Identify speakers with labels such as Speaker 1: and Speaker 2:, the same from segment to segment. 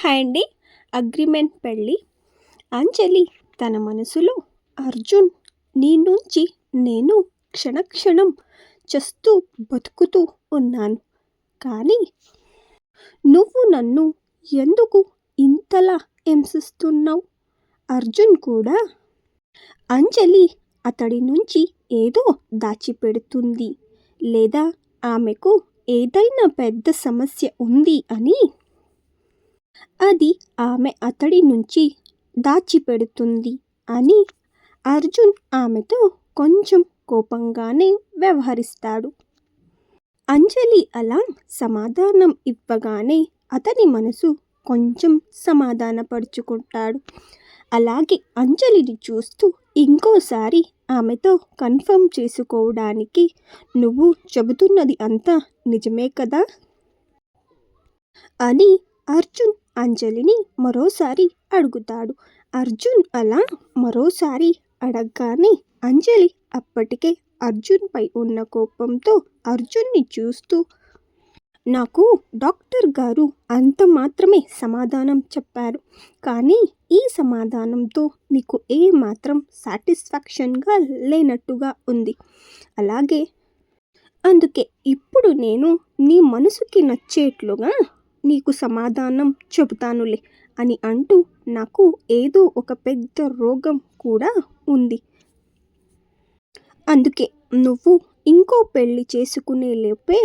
Speaker 1: Hi అండి. Agreement పెళ్ళి. అంజలి తన మనసులో అర్జున్ నీ నుంచి నేను క్షణక్షణం చస్తూ బతుకుతూ ఉన్నాను. కానీ నువ్వు నన్ను ఎందుకు ఇంతలా హింసిస్తున్నావు? అర్జున్ కూడా అంజలి అతడి నుంచి ఏదో దాచిపెడుతుంది. లేదా ఆమెకు ఏదైనా పెద్ద సమస్య ఉంది అని అది ఆమె అతడి నుంచి దాచిపెడుతుంది అని అర్జున్ ఆమెతో కొంచెం కోపంగానే వ్యవహరిస్తాడు. అంజలి అలా సమాధానం ఇవ్వగానే అతని మనసు కొంచెం సమాధానపరుచుకుంటాడు. అలాగే అంజలిని చూస్తూ ఇంకోసారి ఆమెతో కన్ఫర్మ్ చేసుకోవడానికి నువ్వు చెబుతున్నది అంతా నిజమే కదా? అని అర్జున్ అంజలిని మరోసారి అడుగుతాడు. అర్జున్ అలా మరోసారి అడగగానే అంజలి అప్పటికే అర్జున్పై ఉన్న కోపంతో అర్జున్ని చూస్తూ నాకు డాక్టర్ గారు అంత మాత్రమే సమాధానం చెప్పారు. కానీ ఈ సమాధానంతో నీకు ఏ మాత్రం సాటిస్ఫాక్షన్గా లేనట్టుగా ఉంది. అలాగే అందుకే ఇప్పుడు నేను నీ మనసుకి నచ్చేట్లుగా నీకు సమాధానం చెబుతానులే అని అంటూ నాకు ఏదో ఒక పెద్ద రోగం కూడా ఉంది. అందుకే నువ్వు ఇంకో పెళ్ళి చేసుకునే లేపే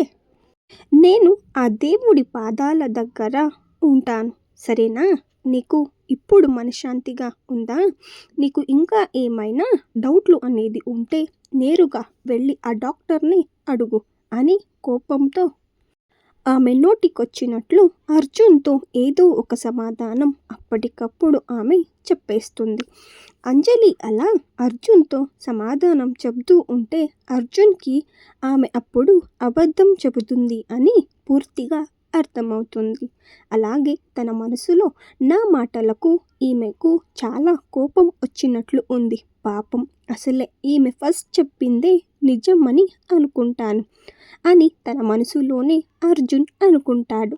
Speaker 1: నేను ఆ దేవుడి పాదాల దగ్గర ఉంటాను. సరేనా? నీకు ఇప్పుడు మనశ్శాంతిగా ఉందా? నీకు ఇంకా ఏమైనా డౌట్లు అనేది ఉంటే నేరుగా వెళ్ళి ఆ డాక్టర్ని అడుగు అని కోపంతో ఆమె నోటికొచ్చినట్లు అర్జున్తో ఏదో ఒక సమాధానం అప్పటికప్పుడు ఆమె చెప్పేస్తుంది. అంజలి అలా అర్జున్తో సమాధానం చెబుతూ ఉంటే అర్జున్కి ఆమె అప్పుడు అబద్ధం చెబుతుంది అని పూర్తిగా అర్థమవుతుంది. అలాగే తన మనసులో నా మాటలకు ఈమెకు చాలా కోపం వచ్చినట్లు ఉంది. పాపం అసలే ఈమె ఫస్ట్ చెప్పిందే నిజమని అనుకుంటాను అని తన మనసులోనే అర్జున్ అనుకుంటాడు.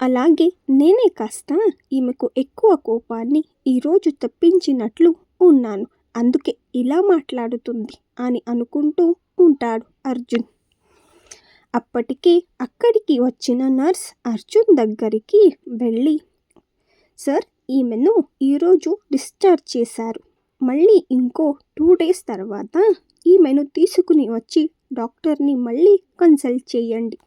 Speaker 1: అలాగే నేనే కాస్త ఈమెకు ఎక్కువ కోపాన్ని ఈరోజు తప్పించినట్లు ఉన్నాను. అందుకే ఇలా మాట్లాడుతుంది అని అనుకుంటూ ఉంటాడు అర్జున్. అప్పటికే అక్కడికి వచ్చిన నర్స్ అర్జున్ దగ్గరికి వెళ్ళి సార్ ఈమెను ఈరోజు డిశ్చార్జ్ చేశారు. మళ్ళీ ఇంకో టూ డేస్ తర్వాత ఈమెను తీసుకుని వచ్చి డాక్టర్ని మళ్ళీ కన్సల్ట్ చేయండి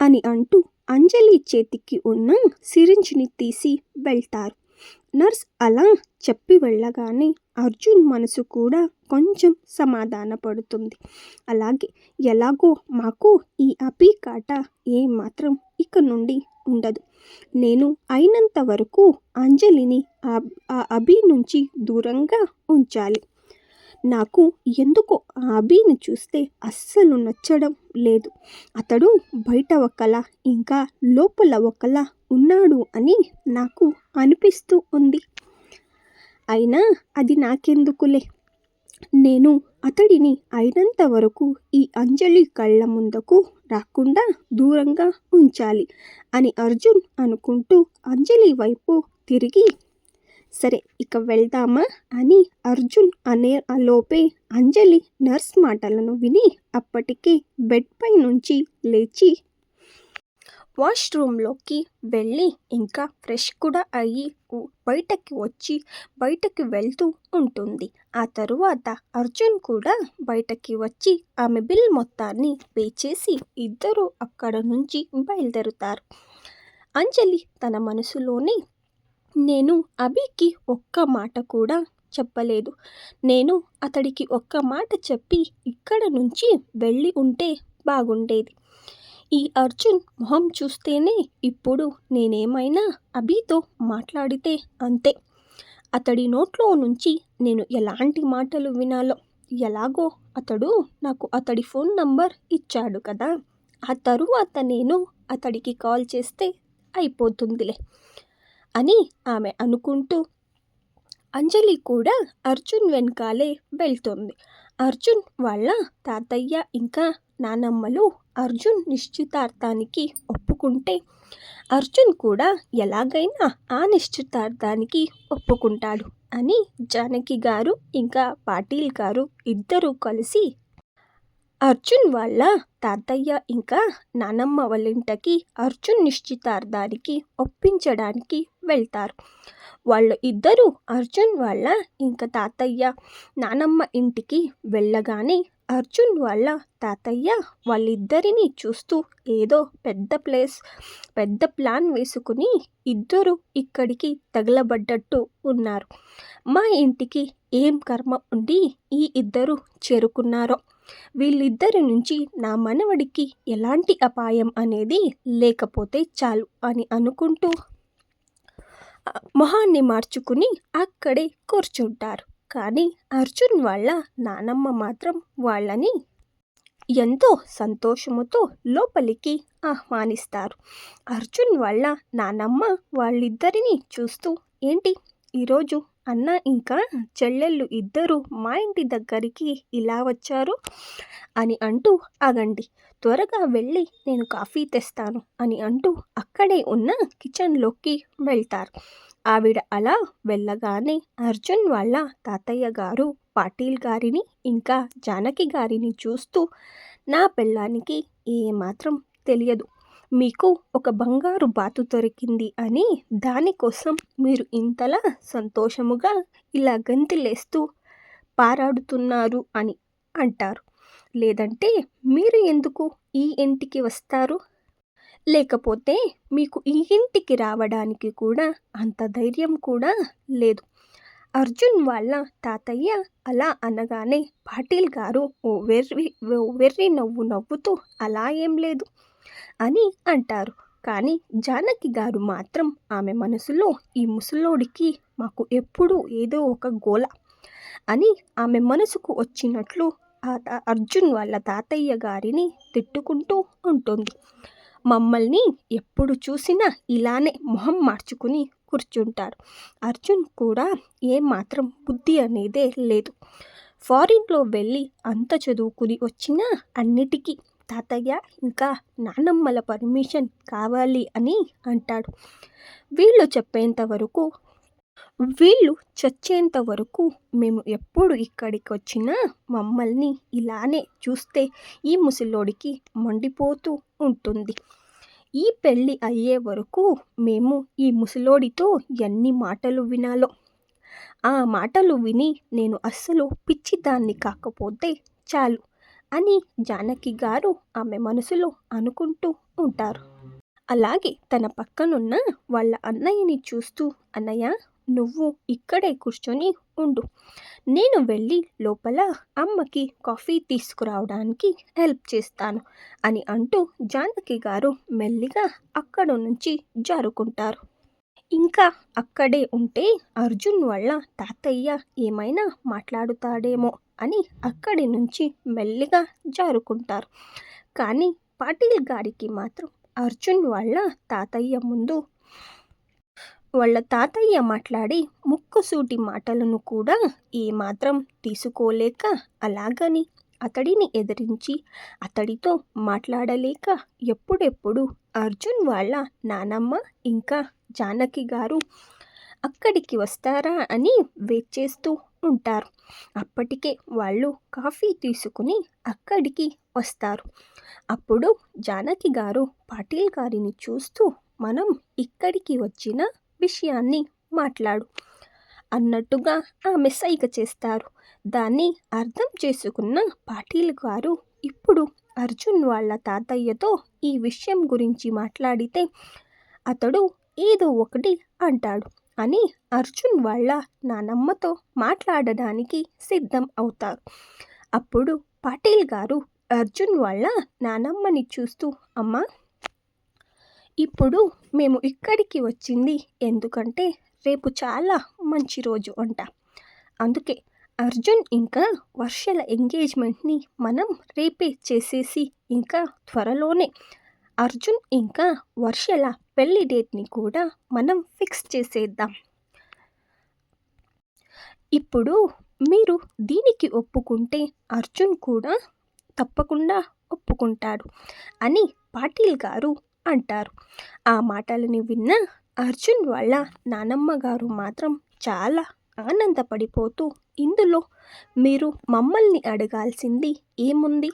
Speaker 1: అని అంటూ అంజలి చేతికి ఉన్న సిరింజ్ని తీసి వెళ్తారు. నర్స్ అలా చెప్పి వెళ్ళగానే అర్జున్ మనసు కూడా కొంచెం సమాధాన పడుతుంది. అలాగే ఎలాగో మాకు ఈ అభి కాట ఏమాత్రం ఇక నుండి ఉండదు. నేను అయినంత వరకు అంజలిని ఆ అభి నుంచి దూరంగా ఉంచాలి. నాకు ఎందుకో ఆ అభిని చూస్తే అస్సలు నచ్చడం లేదు. అతడు బయట ఒకలా ఇంకా లోపల ఒకలా ఉన్నాడు అని నాకు అనిపిస్తూ ఉంది. అయినా అది నాకెందుకులే? నేను అతడిని అయినంత వరకు ఈ అంజలి కళ్ళ ముందుకు రాకుండా దూరంగా ఉంచాలి అని అర్జున్ అనుకుంటూ అంజలి వైపు తిరిగి సరే ఇక వెళ్దామా అని అర్జున్ అనే లోపే అంజలి నర్స్ మాటలను విని అప్పటికే బెడ్ పై నుంచి లేచి వాష్రూమ్లోకి వెళ్ళి ఇంకా ఫ్రెష్ కూడా అయ్యి బయటకి వచ్చి బయటకి వెళ్తూ ఉంటుంది. ఆ తరువాత అర్జున్ కూడా బయటకి వచ్చి ఆమె బిల్ మొత్తాన్ని పే చేసి ఇద్దరు అక్కడ నుంచి బయలుదేరుతారు. అంజలి తన మనసులోనే నేను అభికి ఒక్క మాట కూడా చెప్పలేదు. నేను అతడికి ఒక్క మాట చెప్పి ఇక్కడ నుంచి వెళ్ళి ఉంటే బాగుండేది. ఈ అర్జున్ మొహం చూస్తేనే ఇప్పుడు నేనేమైనా అభితో మాట్లాడితే అంతే. అతడి నోట్లో నుంచి నేను ఎలాంటి మాటలు వినాలో ఎలాగో అతడు నాకు అతడి ఫోన్ నంబర్ ఇచ్చాడు కదా ఆ తరువాత నేను అతడికి కాల్ చేస్తే అయిపోతుందిలే అని ఆమె అనుకుంటూ అంజలి కూడా అర్జున్ వెనకాలే వెళ్తుంది. అర్జున్ వాళ్ళ తాతయ్య ఇంకా నానమ్మలు అర్జున్ నిశ్చితార్థానికి ఒప్పుకుంటే అర్జున్ కూడా ఎలాగైనా ఆ నిశ్చితార్థానికి ఒప్పుకుంటాడు అని జానకి గారు ఇంకా పాటిల్ గారు ఇద్దరూ కలిసి అర్జున్ వాళ్ళ తాతయ్య ఇంకా నానమ్మ వాళ్ళింటికి అర్జున్ నిశ్చితార్థానికి ఒప్పించడానికి వెళ్తారు. వాళ్ళు ఇద్దరూ అర్జున్ వాళ్ళ ఇంకా తాతయ్య నానమ్మ ఇంటికి వెళ్ళగానే అర్జున్ వాళ్ళ తాతయ్య వాళ్ళిద్దరిని చూస్తూ ఏదో పెద్ద ప్లేస్ పెద్ద ప్లాన్ వేసుకుని ఇద్దరు ఇక్కడికి తగలబడ్డట్టు ఉన్నారు. మా ఇంటికి ఏం కర్మ ఉండి ఈ ఇద్దరు చేరుకున్నారో? వీళ్ళిద్దరి నుంచి నా మనవడికి ఎలాంటి అపాయం అనేది లేకపోతే చాలు అని అనుకుంటూ మొహాన్ని మార్చుకుని అక్కడే కూర్చుంటారు. కానీ అర్జున్ వాళ్ళ నానమ్మ మాత్రం వాళ్ళని ఎంతో సంతోషముతో లోపలికి ఆహ్వానిస్తారు. అర్జున్ వాళ్ళ నానమ్మ వాళ్ళిద్దరిని చూస్తూ ఏంటి ఈరోజు అన్న ఇంకా చెల్లెళ్ళు ఇద్దరు మా ఇంటి దగ్గరికి ఇలా వచ్చారు? అని అంటూ ఆగండి త్వరగా వెళ్ళి నేను కాఫీ తెస్తాను అని అంటూ అక్కడే ఉన్న కిచెన్లోకి వెళ్తారు. ఆవిడ అలా వెళ్ళగానే అర్జున్ వాళ్ళ తాతయ్య గారు పాటిల్ గారిని ఇంకా జానకి గారిని చూస్తూ నా పెళ్ళానికి ఏమాత్రం తెలియదు. మీకు ఒక బంగారు బాతు దొరికింది అని దానికోసం మీరు ఇంతలా సంతోషముగా ఇలా గంతిలేస్తూ పారాడుతున్నారు అని అంటారు. లేదంటే మీరు ఎందుకు ఈ ఇంటికి వస్తారు? లేకపోతే మీకు ఈ ఇంటికి రావడానికి కూడా అంత ధైర్యం కూడా లేదు. అర్జున్ వాళ్ళ తాతయ్య అలా అనగానే పాటిల్ గారు ఓ వెర్రి ఓ వెర్రి నవ్వు నవ్వుతూ అలా ఏం లేదు అని అంటారు. కానీ జానకి గారు మాత్రం ఆమె మనసులో ఈ ముసలోడికి మాకు ఎప్పుడూ ఏదో ఒక గోల అని ఆమె మనసుకు వచ్చినట్లు ఆ అర్జున్ వాళ్ళ తాతయ్య గారిని తిట్టుకుంటూ ఉంటుంది. మమ్మల్ని ఎప్పుడు చూసినా ఇలానే మొహం మార్చుకుని కూర్చుంటారు. అర్జున్ కూడా ఏమాత్రం బుద్ధి అనేదే లేదు. ఫారిన్లో వెళ్ళి అంత చదువుకుని వచ్చినా అన్నిటికీ తాతయ్య ఇంకా నానమ్మల పర్మిషన్ కావాలి అని అంటాడు. వీళ్ళు చెప్పేంత వరకు వీళ్ళు చచ్చేంత వరకు మేము ఎప్పుడు ఇక్కడికి వచ్చినా మమ్మల్ని ఇలానే చూస్తే ఈ ముసలోడికి మండిపోతూ ఉంటుంది. ఈ పెళ్ళి అయ్యే వరకు మేము ఈ ముసలోడితో ఎన్ని మాటలు వినాలో? ఆ మాటలు విని నేను అస్సలు పిచ్చిదాన్ని కాకపోతే చాలు అని జానకి గారు ఆమె మనసులో అనుకుంటూ ఉంటారు. అలాగే తన పక్కనున్న వాళ్ళ అన్నయ్యని చూస్తూ అన్నయ్య నువ్వు ఇక్కడే కూర్చొని ఉండు. నేను వెళ్ళి లోపల అమ్మకి కాఫీ తీసుకురావడానికి హెల్ప్ చేస్తాను అని అంటూ జానకి గారు మెల్లిగా అక్కడ నుంచి జారుకుంటారు. ఇంకా అక్కడే ఉంటే అర్జున్ వాళ్ళ తాతయ్య ఏమైనా మాట్లాడుతాడేమో అని అక్కడి నుంచి మెల్లిగా జారుకుంటారు. కానీ పాటిల్ గారికి మాత్రం అర్జున్ వాళ్ళ తాతయ్య ముందు వాళ్ళ తాతయ్య మాట్లాడి ముక్కుసూటి మాటలను కూడా ఏమాత్రం తీసుకోలేక అలాగని అతడిని ఎదిరించి అతడితో మాట్లాడలేక ఎప్పుడెప్పుడు అర్జున్ వాళ్ళ నానమ్మ ఇంకా జానకి గారు అక్కడికి వస్తారా అని వెయిట్ చేస్తూ ఉంటారు. అప్పటికే వాళ్ళు కాఫీ తీసుకుని అక్కడికి వస్తారు. అప్పుడు జానకి గారు పాటిల్ గారిని చూస్తూ మనం ఇక్కడికి వచ్చిన విషయాన్ని మాట్లాడు. అన్నట్టుగా ఆమె సైగ చేస్తారు. దాన్ని అర్థం చేసుకున్న పాటిల్ గారు ఇప్పుడు అర్జున్ వాళ్ళ తాతయ్యతో ఈ విషయం గురించి మాట్లాడితే అతడు ఏదో ఒకటి అంటాడు అని అర్జున్ వాళ్ళ నానమ్మతో మాట్లాడడానికి సిద్ధం అవుతారు. అప్పుడు పాటిల్ గారు అర్జున్ వాళ్ళ నానమ్మని చూస్తూ అమ్మ ఇప్పుడు మేము ఇక్కడికి వచ్చింది ఎందుకంటే రేపు చాలా మంచి రోజు అంట. అందుకే అర్జున్ ఇంకా వర్షల ఎంగేజ్మెంట్ని మనం రేపే చేసేసి ఇంకా త్వరలోనే అర్జున్ ఇంకా వర్షల పెళ్ళి డేట్ని కూడా మనం ఫిక్స్ చేసేద్దాం. ఇప్పుడు మీరు దీనికి ఒప్పుకుంటే అర్జున్ కూడా తప్పకుండా ఒప్పుకుంటాడు అని పాటిల్ గారు అంటారు. ఆ మాటలని విన్న అర్జున్ వాళ్ళ నానమ్మ గారు మాత్రం చాలా ఆనందపడిపోతూ ఇందులో మీరు మమ్మల్ని అడగాల్సింది ఏముంది?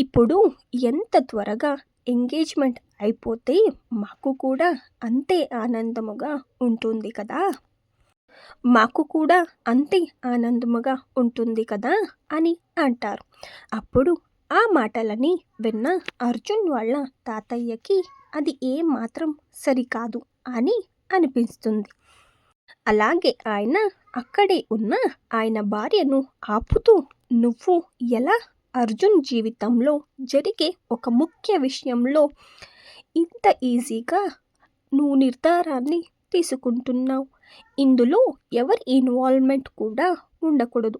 Speaker 1: ఇప్పుడు ఎంత త్వరగా ఎంగేజ్మెంట్ అయిపోతే మాకు కూడా అంతే ఆనందముగా ఉంటుంది కదా? మాకు కూడా అంతే ఆనందముగా ఉంటుంది కదా? అని అంటారు. అప్పుడు ఆ మాటలని విన్న అర్జున్ వాళ్ళ తాతయ్యకి అది ఏమాత్రం సరికాదు అని అనిపిస్తుంది. అలాగే ఆయన అక్కడే ఉన్న ఆయన భార్యను ఆపుతూ నువ్వు ఎలా అర్జున్ జీవితంలో జరిగే ఒక ముఖ్య విషయంలో ఇంత ఈజీగా నువ్వు నిర్ధారాన్ని తీసుకుంటున్నావు? ఇందులో ఎవరి ఇన్వాల్వ్మెంట్ కూడా ఉండకూడదు.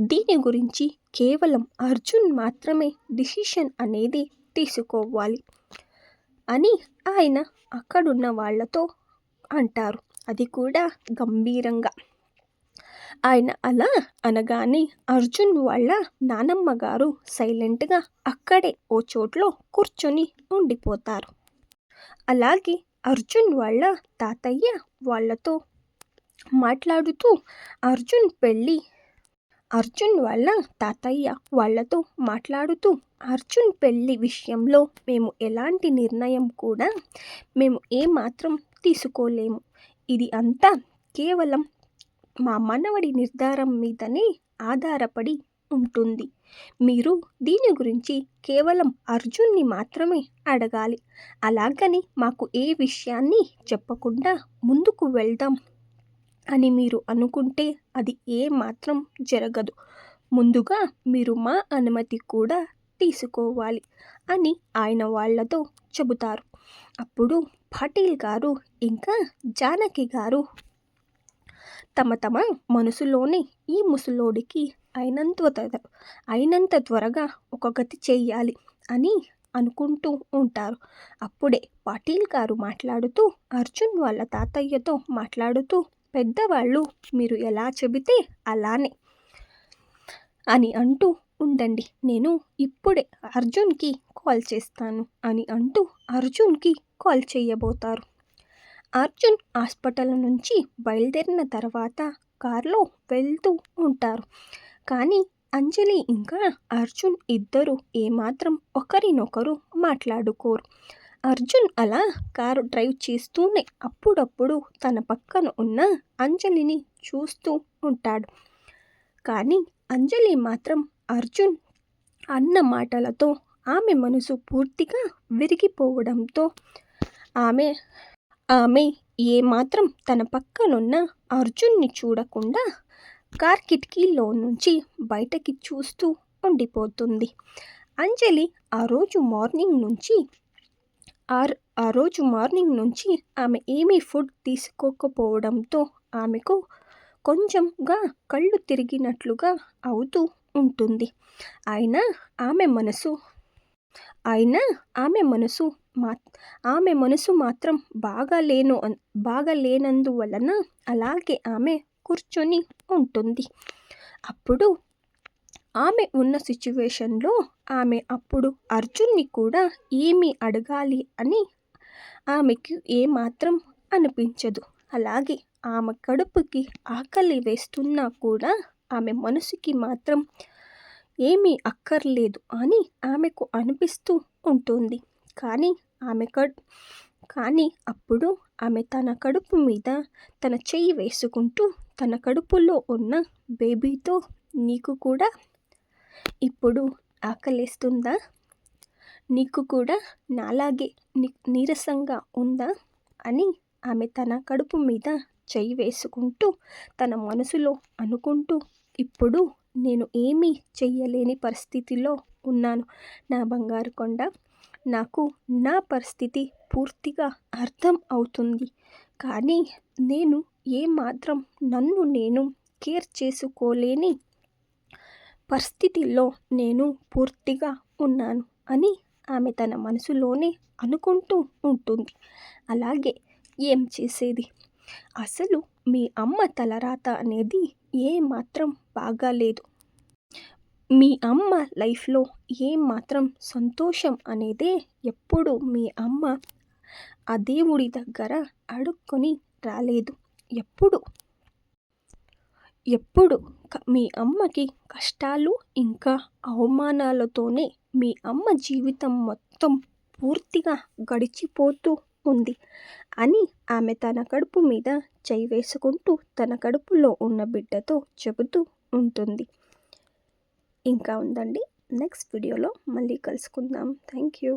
Speaker 1: దీని గురించి కేవలం అర్జున్ మాత్రమే డిసిషన్ అనేది తీసుకోవాలి అని ఆయన అక్కడున్న వాళ్ళతో అంటారు. అది కూడా గంభీరంగా. ఆయన అలా అనగానే అర్జున్ వాళ్ళ నానమ్మ గారు సైలెంట్గా అక్కడే ఓ చోట్లో కూర్చొని ఉండిపోతారు. అలాగే అర్జున్ వాళ్ళ తాతయ్య వాళ్ళతో మాట్లాడుతూ అర్జున్ పెళ్ళి అర్జున్ వాళ్ళ తాతయ్య వాళ్ళతో మాట్లాడుతూ అర్జున్ పెళ్ళి విషయంలో మేము ఎలాంటి నిర్ణయం కూడా మేము ఏమాత్రం తీసుకోలేము. ఇది అంతా కేవలం మా మనవడి నిర్ధారం మీదనే ఆధారపడి ఉంటుంది. మీరు దీని గురించి కేవలం అర్జున్ని మాత్రమే అడగాలి. అలాగని మాకు ఏ విషయాన్ని చెప్పకుండా ముందుకు వెళ్దాం అని మీరు అనుకుంటే అది ఏ మాత్రం జరగదు. ముందుగా మీరు మా అనుమతి కూడా తీసుకోవాలి అని ఆయన వాళ్ళతో చెబుతారు. అప్పుడు పాటిల్ గారు ఇంకా జానకి గారు తమ తమ మనసులోనే ఈ ముసలోడికి అయినంత అయినంత త్వరగా ఒక గతి చేయాలి అని అనుకుంటూ ఉంటారు. అప్పుడే పాటిల్ గారు మాట్లాడుతూ అర్జున్ వాళ్ళ తాతయ్యతో మాట్లాడుతూ పెద్దవాళ్ళు మీరు ఎలా చెబితే అలానే అని అంటూ ఉండండి. నేను ఇప్పుడే అర్జున్కి కాల్ చేస్తాను అని అంటూ అర్జున్కి కాల్ చేయబోతారు. అర్జున్ హాస్పిటల్ నుంచి బయలుదేరిన తర్వాత కారులో వెళ్తూ ఉంటారు. కానీ అంజలి ఇంకా అర్జున్ ఇద్దరు ఏమాత్రం ఒకరినొకరు మాట్లాడుకోరు. అర్జున్ అలా కారు డ్రైవ్ చేస్తూనే అప్పుడప్పుడు తన పక్కన ఉన్న అంజలిని చూస్తూ ఉంటాడు. కానీ అంజలి మాత్రం అర్జున్ అన్న మాటలతో ఆమె మనసు పూర్తిగా విరిగిపోవడంతో ఆమె ఆమె ఏమాత్రం తన పక్కనున్న అర్జున్ని చూడకుండా కార్ కిటికీలో నుంచి బయటకి చూస్తూ ఉండిపోతుంది. అంజలి ఆ రోజు మార్నింగ్ నుంచి ఆర్ ఆ రోజు మార్నింగ్ నుంచి ఆమె ఏమీ ఫుడ్ తీసుకోకపోవడంతో ఆమెకు కొంచెంగా కళ్ళు తిరిగినట్లుగా అవుతూ ఉంటుంది. అయినా ఆమె మనసు అయినా ఆమె మనసు మా ఆమె మనసు మాత్రం బాగా లేను బాగా లేనందువలన అలాగే ఆమె కూర్చొని ఉంటుంది. అప్పుడు ఆమె ఉన్న సిచ్యువేషన్లో ఆమె అప్పుడు అర్జున్ని కూడా ఏమి అడగాలి అని ఆమెకు ఏమాత్రం అనిపించదు. అలాగే ఆమె కడుపుకి ఆకలి వేస్తున్నా కూడా ఆమె మనసుకి మాత్రం ఏమీ అక్కర్లేదు అని ఆమెకు అనిపిస్తూ ఉంటుంది. కానీ ఆమె కడు కానీ అప్పుడు ఆమె తన కడుపు మీద తన చెయ్యి వేసుకుంటూ తన కడుపులో ఉన్న బేబీతో నీకు కూడా ఇప్పుడు ఆకలేస్తుందా? నీకు కూడా నాలాగే ని నీరసంగా ఉందా? అని ఆమె తన కడుపు మీద చెయ్యి వేసుకుంటూ తన మనసులో అనుకుంటూ ఇప్పుడు నేను ఏమీ చెయ్యలేని పరిస్థితిలో ఉన్నాను నా బంగారు కొండ. నాకు నా పరిస్థితి పూర్తిగా అర్థం అవుతుంది. కానీ నేను ఏమాత్రం నన్ను నేను కేర్ చేసుకోలేని పరిస్థితిలో నేను పూర్తిగా ఉన్నాను అని ఆమె తన మనసులోనే అనుకుంటూ ఉంటుంది. అలాగే ఏం చేసేది? అసలు మీ అమ్మ తలరాత అనేది ఏ మాత్రం బాగాలేదు. మీ అమ్మ లైఫ్లో ఏం మాత్రం సంతోషం అనేదే ఎప్పుడు మీ అమ్మ ఆ దేవుడి దగ్గర అడుక్కొని రాలేదు. ఎప్పుడు ఎప్పుడు మీ అమ్మకి కష్టాలు ఇంకా అవమానాలతోనే మీ అమ్మ జీవితం మొత్తం పూర్తిగా గడిచిపోతూ ఉంది అని ఆమె తన కడుపు మీద చేయి వేసుకుంటూ తన కడుపులో ఉన్న బిడ్డతో చెబుతూ ఉంటుంది. ఇంకా ఉందండి. నెక్స్ట్ వీడియోలో మళ్ళీ కలుసుకుందాం. Thank you.